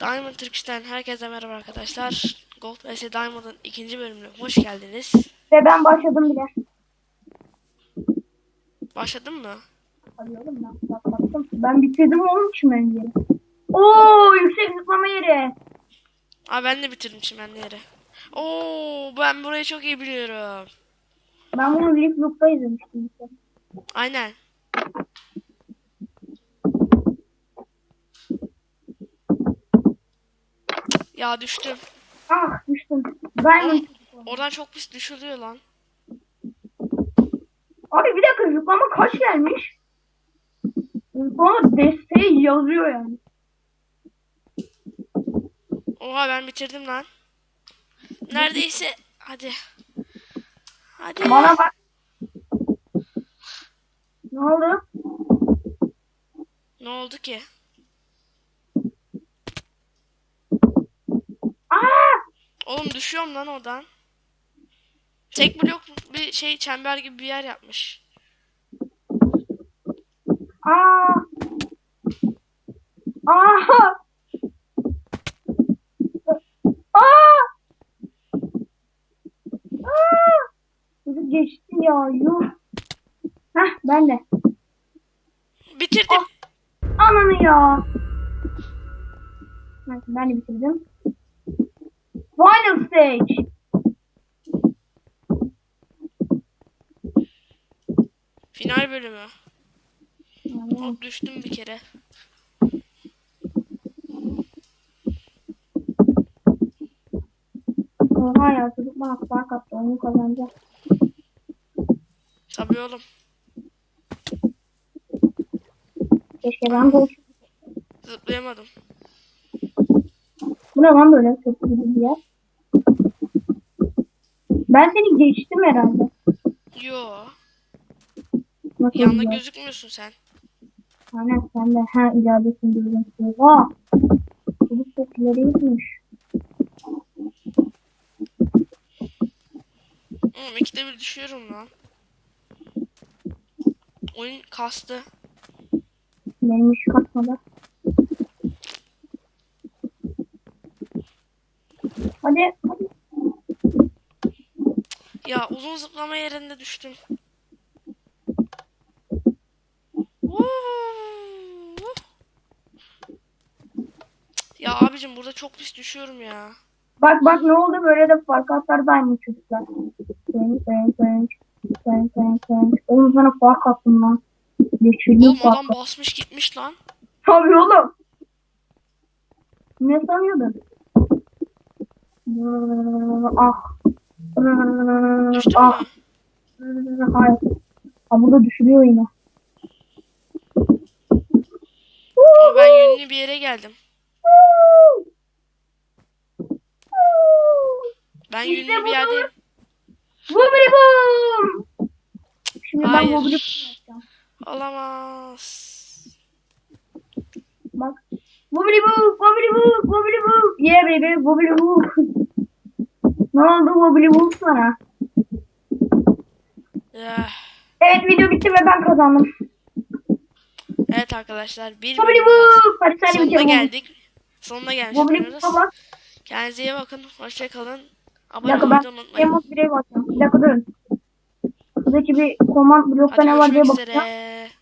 Diamond Turkish'ten herkese merhaba arkadaşlar. Gold vs Diamond'ın ikinci bölümüne hoş geldiniz. Ve ben başladım bile. Başladın mı? Oğlum ben patlattım. Ben bitirdim oğlum çimen yeri. Oo yüksek zıplama yeri. Aa ben de bitirdim çimenli yeri. Oo ben burayı çok iyi biliyorum. Ben bunu Leaf Loop'ta izlemiştim. Aynen. Ya düştüm. Ah düştüm. Diamond. Oradan çok pis düşülüyor lan. Abi bir dakika zıplama kaç gelmiş? Sonra desteği yazıyor yani. Oha ben bitirdim lan. Neredeyse. Hadi. Hadi. Bana bak. Ne oldu? Ne oldu ki? Aa! Oğlum düşüyorum lan oradan. Tek blok bir şey çember gibi bir yer yapmış. Aa! Aa! Aa! Aa! Çocuk geçti ya. Yuh. Heh ben de. Bitirdim. Ananı ya. Ben de bitirdim. Final stage. Final bölümü. Hop düştüm bir kere. Oha ya çocuk bana fark attı. Onu kazanacak. Tabii oğlum. Keşke ben gol. Zıplayamadım. Bu ne lan böyle kötü bir yer. Ben seni geçtim herhalde. Yo. Nasıl Yanında ya? gözükmüyorsun sen. Aynen sen de ha ileridesin diyorum. Oha. Çocuk çok ileriymiş. Oğlum ikide bir düşüyorum lan. Oyun kastı. Benim iş katmadı. Hadi. hadi. Ya uzun zıplama yerinde düştüm. Ya abicim burada çok pis düşüyorum ya. Bak bak ne oldu böyle de fark atlardaymış çocuklar. Kıynç kıynç kıynç. Kıynç kıynç kıynç. Oğlum sana fark attım lan. Geçirdim Oğlum fark adam basmış gitmiş lan. Tabii oğlum. Ne sanıyordun? Ah. Düştün ah. mü? Hayır. Ha burada düşürüyor yine. Ama ben yönlü bir yere geldim. Ben İşte yönlü bir budur. yerdeyim. Boobidi boom. Şimdi ben Hayır. boom yapacağım. Olamaz. Bak. Boobidi boom, boobidi boom, boobidi boom. Yeah baby, boobidi boom. Ne oldu boobidi boom sana? Ya. Evet video bitti ve ben kazandım. Evet arkadaşlar bir bölümün boom. Hadi sen sonuna geldik. Sonuna bak. Kendinize iyi bakın. Hoşçakalın. Abone olmayı unutmayın. Emos 1'e bakacağım. Bir dakika durun. Buradaki bir command blokta ne var diye bakacağım.